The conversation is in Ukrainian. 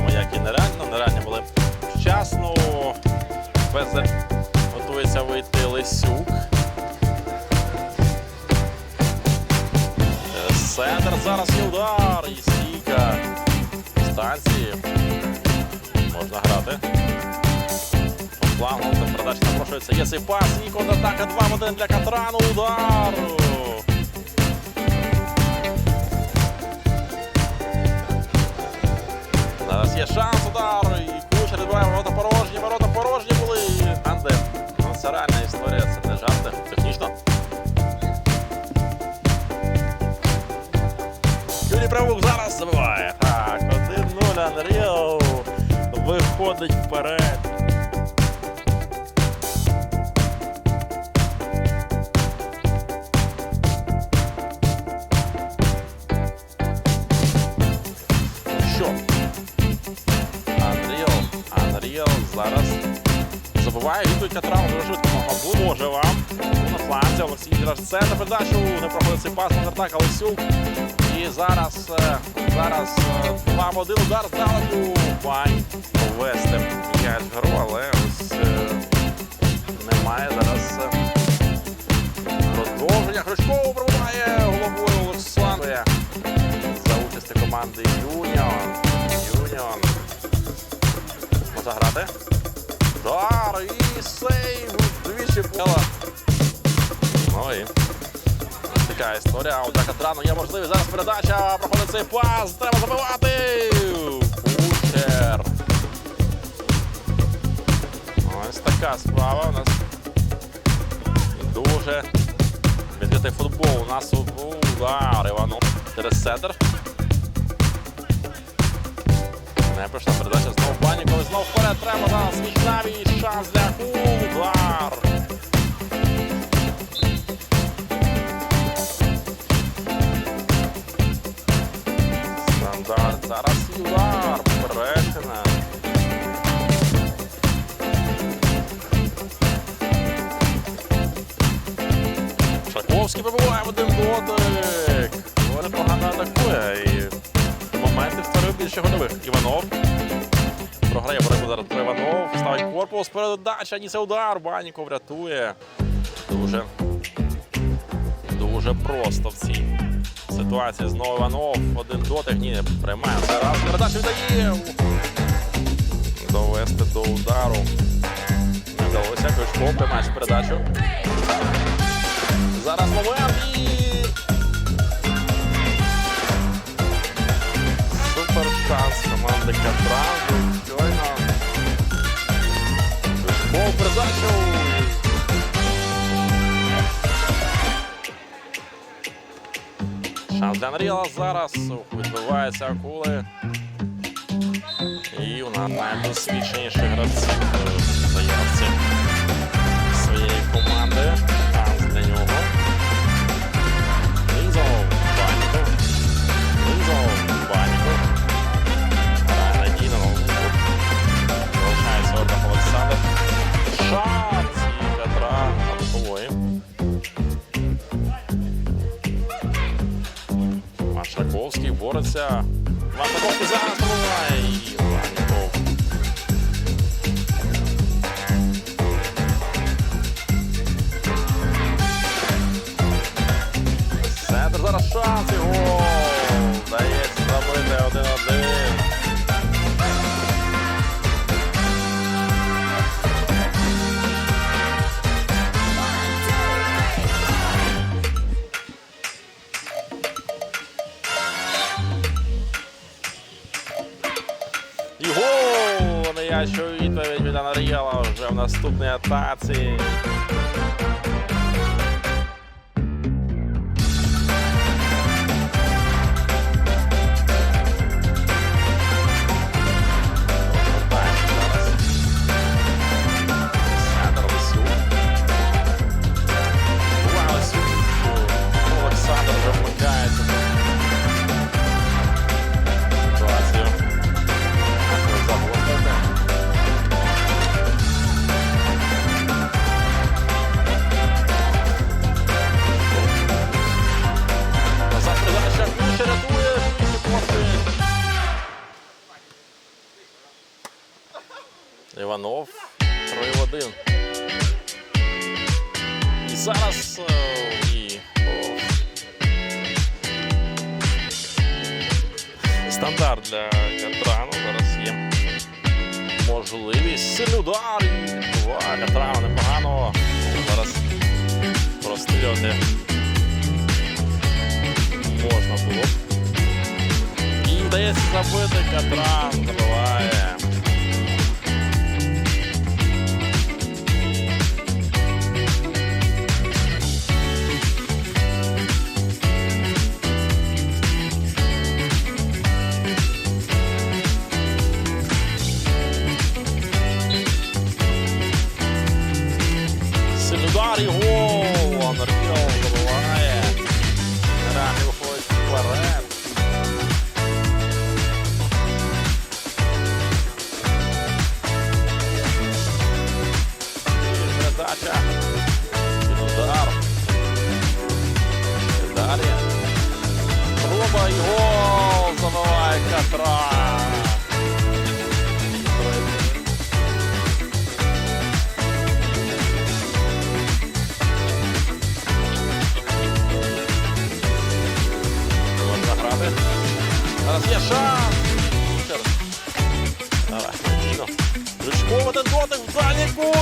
як і нереально. Нереально були вчасно. Без готується вийти Лисюк. Центр зараз є удар і стійка станції. Можна грати. Там передача напрошується. Є цей пас і контратака 2 в 1 для Катрану. Удар. Є шанс удар. І ключ відбиває ворота порожні. Ворота порожні були. Анде. Ну, це реальна історія, це не жарти. Технічно. Юрій Правук зараз забиває. Так, 1-0 Unreal виходить вперед. Unreal зараз забуває відповідь Катрау дуже швидко Магабу. Боже вам. На фланзі Олексій Діраж на передачу. Не проходить цей пас на вертак Олесюк. І зараз, е, зараз е, два в один удар здалеку. Можна грати. Дар і сейв. Двічі пола. Ну і така історія. У Катрану є можливість. Зараз передача. Проходить цей пас. Треба забивати. Кучер. Ось така справа у нас. Дуже відкритий футбол. У нас удар Іванов. Через центр. Не пройшла передача знову треба зараз Вікнавій шанс для удар. Стандарт. Зараз удар. Поперечина. Шаковський вибиває в один дотик. Дуже погано атакує. І моменти створив більше гольових. Іванов. Програє боротьбу зараз про Іванов. Ставить корпус. Передача. Нісе удар. Баніков рятує. Дуже. Дуже просто в цій ситуації. Знову Іванов. Один дотик. Ні, приймає. Зараз передачу віддає. Довести до удару. Вдалося. Ключко приймає передачу. Зараз момент і супер шанс команди Катран. Ключко передачу. Шанс для Анріла зараз. Відбиваються акули. І у нас найдосвідченіші гравці Машаковський вам Машаковський зараз пробиває. І Баньков. Центр зараз шанс і М'ячу відповідь від Анарієла вже в наступній атаці. Зараз е, і о, стандарт для Катрану. Зараз є можливість. Сильний. І Катрана непогано. Зараз прострілювати можна було. І вдається забити Катран. І гол. Андріо забиває. Грани виходить вперед. Передача. Удар. Далі. Проба і гол. Забиває. Шанс. Ще раз. Давай. Ключко один дотик в дальній кут.